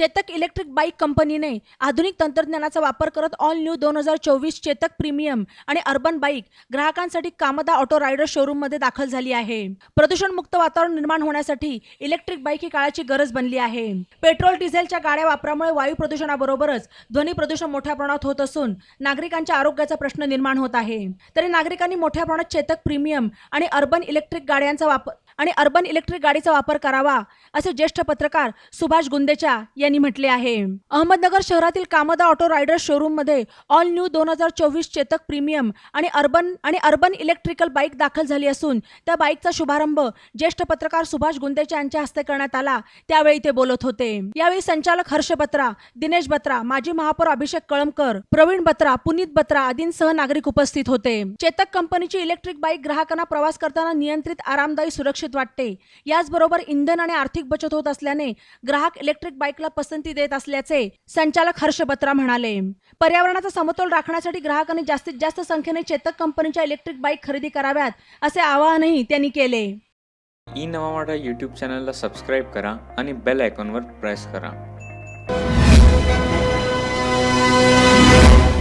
Chetak electric bike कंपनीने आधुनिक तंत्रज्ञानाचा वापर करत ऑल न्यू दोन हजार चोवीस चेतक प्रीमियम आणि अर्बन बाईक ग्राहकांसाठी कामदा ऑटो रायडर शोरूममध्ये दाखल झाली आहे. प्रदूषणमुक्त वातावरण निर्माण होण्यासाठी इलेक्ट्रिक बाईक ही काळाची गरज बनली आहे. पेट्रोल डिझेलच्या गाड्या वापरामुळे वायू प्रदूषणाबरोबरच ध्वनी प्रदूषण मोठ्या प्रमाणात होत असून नागरिकांच्या आरोग्याचा प्रश्न निर्माण होत आहे. तरी नागरिकांनी मोठ्या प्रमाणात चेतक प्रीमियम आणि अर्बन इलेक्ट्रिक गाड्यांचा वापर आणि अर्बन इलेक्ट्रिक गाडीचा वापर करावा असे ज्येष्ठ पत्रकार सुभाष गुंदेचा यांनी म्हटले आहे. अहमदनगर शहरातील कामदा ऑटो रायडर्स शोरूममध्ये ऑल न्यू दोन हजार चोवीस चेतक प्रीमियम आणि अर्बन आणि अर्बन इलेक्ट्रिकल बाईक दाखल झाली असून त्या बाईकचा शुभारंभ ज्येष्ठ पत्रकार सुभाष गुंदेचा यांच्या हस्ते करण्यात आला त्यावेळी ते बोलत होते. यावेळी संचालक हर्ष बत्रा दिनेश बत्रा माजी महापौर अभिषेक कळमकर प्रवीण बत्रा पुनीत बत्रा आदींसह नागरिक उपस्थित होते. चेतक कंपनीची इलेक्ट्रिक बाईक ग्राहकांना प्रवास करताना नियंत्रित आरामदायी सुरक्षित वाटते. याचबरोबर इंधन आणि आर्थिक बचत होत असल्याने ग्राहक इलेक्ट्रिक बाईकला पसंती देत असल्याचे संचालक हर्ष बत्रा म्हणाले. पर्यावरणाचा समतोल राखण्यासाठी ग्राहकांनी जास्तीत जास्त संख्येने चेतक कंपनीच्या इलेक्ट्रिक बाईक खरेदी कराव्यात असे आवाहनही त्यांनी केले. ई नवा मराठा यूट्यूब चॅनलला सबस्क्राईब करा आणि बेल आयकॉनवर प्रेस करा.